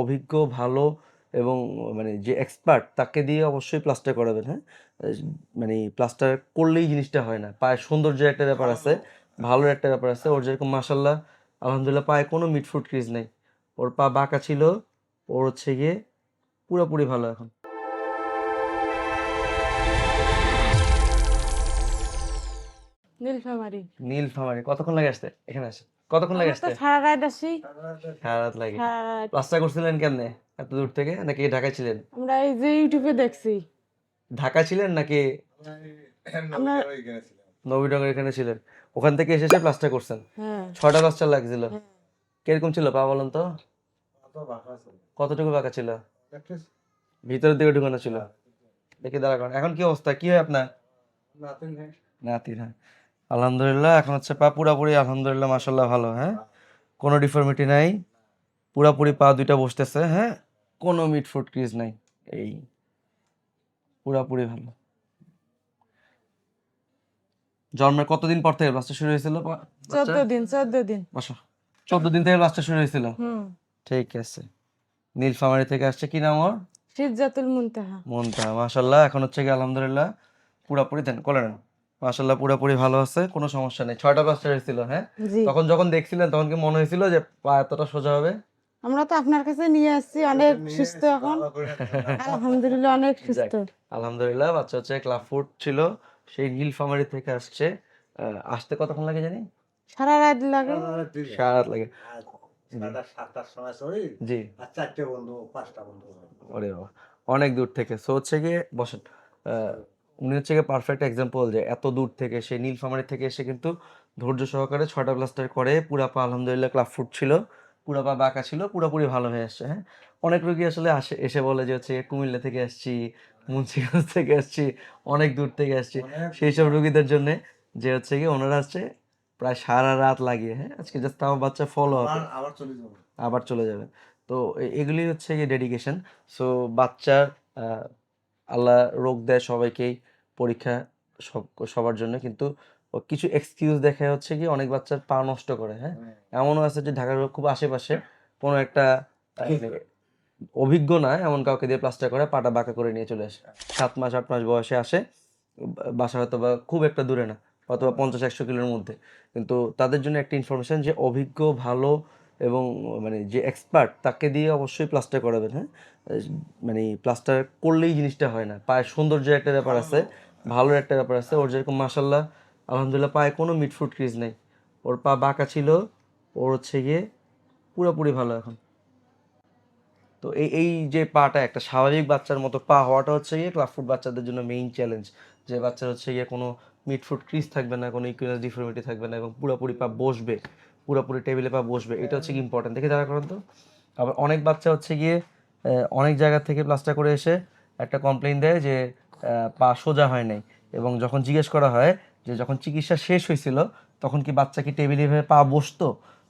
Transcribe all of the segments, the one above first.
অভিজ্ঞ ভালো এবং মানে যে এক্সপার্ট তাকে দিয়ে অবশ্যই প্লাস্টার করাবেন হ্যাঁ? মানে প্লাস্টার করলেই জিনিসটা হয় না। পায়ের সৌন্দর্যের একটা ব্যাপার আছে ভালোর একটা ব্যাপার আছে। ওর যেরকম মাসাল্লাহ আলহামদুলিল্লাহ পায়ে কোনো মিটফুট ক্রিজ নেই। ওর পা বাঁকা ছিল ওর হচ্ছে গিয়ে পুরোপুরি ভালো এখন। নীলফামারি। নীল ফামারি কতক্ষণ লাগে আসতে? এখানে আসে কতক্ষণ লাগে আসতে? সারা রাত আসি। সারা রাত লাগে? সারা রাত। করছিলেন কেমনে? এত দূর থেকে? নাকি ঢাকায় ছিলেন? আমরা এই যে ইউটিউবে দেখছি। ঢাকা ছিলেন নাকি? আমরা নবীনগর এখানে ছিলেন। ওখান থেকে এসে এসে প্লাস্টার করছেন? হ্যাঁ। ছয়টা প্লাস্টার লাগছিল। হ্যাঁ। কীরকম ছিল পা বলেন তো? কতটুকু বাঁকা ছিল? ভিতরের দিকে ঢুকানো ছিল? দেখি দাঁড়া করেন। এখন কি অবস্থা? কি হয় আপনার? নাতির হ্যাঁ। আলহামদুলিল্লাহ এখন হচ্ছে পা পুরাপুরি আলহামদুলিল্লাহ মাসাল্লাহ ভালো হ্যাঁ? কোনো ডিফর্মিটি নাই পুরাপুরি পা দুইটা বসতেছে হ্যাঁ? কোনো মিট ফুট ক্রিজ নাই এই পুরাপুরি ভালো। জন্মের কতদিন পর থেকে বাচ্চা শুরু হয়েছিল চোদ্দ দিন চোদ্দ দিন বসো। চোদ্দ দিন থেকে বাচ্চা শুরু হয়েছিল? ঠিক আছে। নীলফামারি থেকে আসছে কি নাম ওর? সিজ্জাতুল মুনতাহা। মনটা মাশাল্লাহ এখন হচ্ছে কি আলহামদুলিল্লাহ পুরাপুরি দেন কোলে নেন। মাশাল্লাহ পুরাপুরি ভালো আছে কোনো সমস্যা নেই। ছয়টা প্লাস্টার হয়েছিল হ্যাঁ? তখন যখন দেখছিলেন তখন কি মনে হয়েছিল যে পা এতটা সোজা হবে? আমরা তো আপনার কাছে নিয়ে আসছি অনেক সুস্থ এখন। আলহামদুলিল্লাহ অনেক সুস্থ। আলহামদুলিল্লাহ বাচ্চা হচ্ছে ক্লাব ফুড ছিল সেই নীলফামারি থেকে আসছে। আসতে কতক্ষণ লাগে জানি? সারা রাত লাগে। সারা রাত লাগে। সাতটা সাতটার সময় চড়ি জি। চারটে বন্ধু পাঁচটা বন্ধু। ওরে বাবা অনেক দূর থেকে। সো হচ্ছে গিয়ে বসেন আহ, উনি হচ্ছে গিয়ে পারফেক্ট এক্সাম্পল যে এত দূর থেকে সে নীলফামারি থেকে এসে কিন্তু ধৈর্য সহকারে ছয়টা প্লাস্টার করে পুরা পা আলহামদুলিল্লাহ ক্লাব ফুট ছিল পুরা পা বাঁকা ছিল পুরোপুরি ভালো হয়ে আসছে হ্যাঁ? অনেক রোগী আসলে আসে এসে বলে যে হচ্ছে কুমিল্লা থেকে আসছি মুন্সিগঞ্জ থেকে আসছি অনেক দূর থেকে আসছি। সেই সব রোগীদের জন্য যে হচ্ছে কি ওনারা আসছে প্রায় সারা রাত লাগিয়ে হ্যাঁ? আজকে জাস্ট আমার বাচ্চা ফলো হবে আবার চলে যাব। আবার চলে যাবে। তো এগুলি হচ্ছে গিয়ে ডেডিকেশন সো বাচ্চার আহ, আল্লাহ রোগ দেয় সবাইকেই পরীক্ষা সব সবার জন্য। কিন্তু কিছু এক্সকিউজ দেখা হচ্ছে কি অনেক বাচ্চার পা নষ্ট করে হ্যাঁ? এমনও আছে যে ঢাকার খুব আশেপাশে কোনো একটা অভিজ্ঞ না এমন কাউকে দিয়ে প্লাস্টার করে পাটা বাঁকা করে নিয়ে চলে আসে। সাত মাস আট মাস বয়সে আসে বাসা হয়তো বা খুব একটা দূরে না অথবা পঞ্চাশ একশো কিলোর মধ্যে। কিন্তু তাদের জন্য একটা ইনফরমেশন যে অভিজ্ঞ ভালো এবং মানে যে এক্সপার্ট তাকে দিয়ে অবশ্যই প্লাস্টার করাবেন হ্যাঁ? মানে প্লাস্টার করলেই জিনিসটা হয় না। পায়ের সৌন্দর্যের একটা ব্যাপার আছে ভালোর একটা ব্যাপার আছে। ওর যেরকম মাসাল্লাহ আলহামদুলিল্লাহ পায়ে কোনো মিটফুট ক্রিজ নেই। ওর পা বাঁকা ছিল ওর হচ্ছে গিয়ে পুরোপুরি ভালো এখন। তো এই এই যে পাটা একটা স্বাভাবিক বাচ্চার মতো পা হওয়াটা হচ্ছে গিয়ে ক্লাবফুট বাচ্চাদের জন্য মেইন চ্যালেঞ্জ যে বাচ্চার হচ্ছে গিয়ে কোনো মিডফুট ক্রিজ থাকবে না কোনো ইকুয়াল ডিফর্মিটি থাকবে না এবং পুরোপুরি পা বসবে। পুরোপুরি টেবিলে পা বসবে। এটা হচ্ছে কি ইম্পর্টেন্ট দেখে দাঁড়া করেন তো। আবার অনেক বাচ্চা হচ্ছে গিয়ে অনেক জায়গা থেকে প্লাস্টার করে এসে একটা কমপ্লেন দেয় যে পা সোজা হয় নাই। এবং যখন জিজ্ঞেস করা হয় যে যখন চিকিৎসা শেষ হয়েছিল তখন কি বাচ্চা কি টেবিলে এভাবে পা বসতো?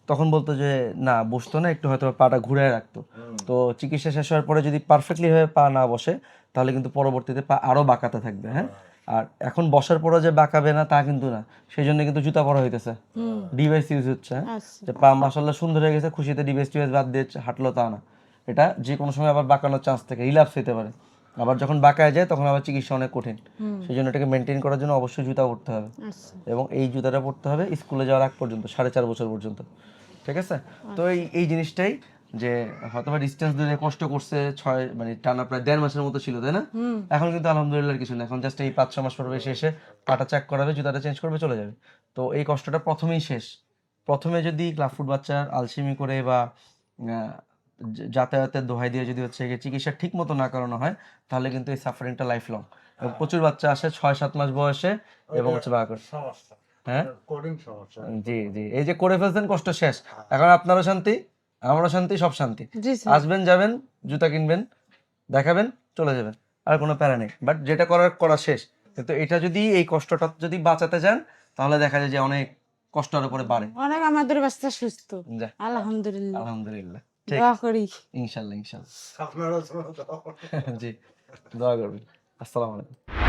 তখন বলতো যে না বসতো না একটু হয়তো পাটা ঘুরে রাখতো। তো চিকিৎসা শেষ হওয়ার পরে যদি পারফেক্টলি ভাবে পা না বসে তাহলে কিন্তু পরবর্তীতে পা আরও বাঁকাতে থাকবে হ্যাঁ? আর এখন বসার পরে যে বাঁকাবে না তা কিন্তু না। সেই জন্য কিন্তু জুতা পরা হইতেছে। ডিভাইস ইউজ হচ্ছে। আচ্ছা। যে পা মাসাল্লাহ সুন্দর হয়ে গেছে খুশিতে ডিভাইস টিভাইস বাদ দিয়ে হাঁটলো তা না। এটা যে কোনো সময় আবার বাঁকানোর চান্স থাকে রিল্যাপস হতে পারে। আবার যখন বাঁকায় যায় তখন আবার চিকিৎসা অনেক কঠিন। সেই জন্য এটাকে মেনটেন করার জন্য অবশ্যই জুতা পরতে হবে। আচ্ছা। এবং এই জুতাটা পরতে হবে স্কুলে যাওয়ার আগ পর্যন্ত সাড়ে চার বছর পর্যন্ত। ঠিক আছে? তো এই এই জিনিসটাই যে হয়তো বা ডিস্টেন্স ধরে কষ্ট করছে ছয় মানে টানা প্রায় দেড় মাসের মতো ছিল তাই না? এখন কিন্তু আলহামদুলিল্লাহ কিছু না এখন জাস্ট এই পাঁচ ছ মাস পর এসে এসে পাটা চেক করাবে জুতাটা চেঞ্জ করবে চলে যাবে। তো এই কষ্টটা প্রথমেই শেষ। প্রথমে যদি ক্লাবফুট বাচ্চার আলসেমি করে বা আহ, যাতায়াতের দোহাই দিয়ে যদি হচ্ছে গিয়ে চিকিৎসা ঠিক মতো না করানো হয় তাহলে কিন্তু এই সাফারিংটা লাইফ লং প্রচুর বাচ্চা আসে ছয় সাত মাস বয়সে এবং হচ্ছে বাঁকা করে। হ্যাঁ? জি জি। এই যে করে ফেলছেন কষ্ট শেষ। এখন আপনারও শান্তি? আমারও শান্তি সব শান্তি। আসবেন যাবেন জুতা কিনবেন দেখাবেন চলে যাবেন। আর কোনো প্যারা নেই। বাট যেটা করার করা শেষ। কিন্তু এটা যদি এই কষ্টটা যদি বাঁচাতে চান তাহলে দেখা যায় যে অনেক কষ্ট আরও করে বাড়ে। অনেক আমাদের বাচ্চা সুস্থ। আলহামদুলিল্লাহ। আলহামদুলিল্লাহ। ঠিক। দোয়া করি। ইনশাল্লাহ ইনশাল্লাহ। জি দোয়া করবেন। আসসালামু আলাইকুম।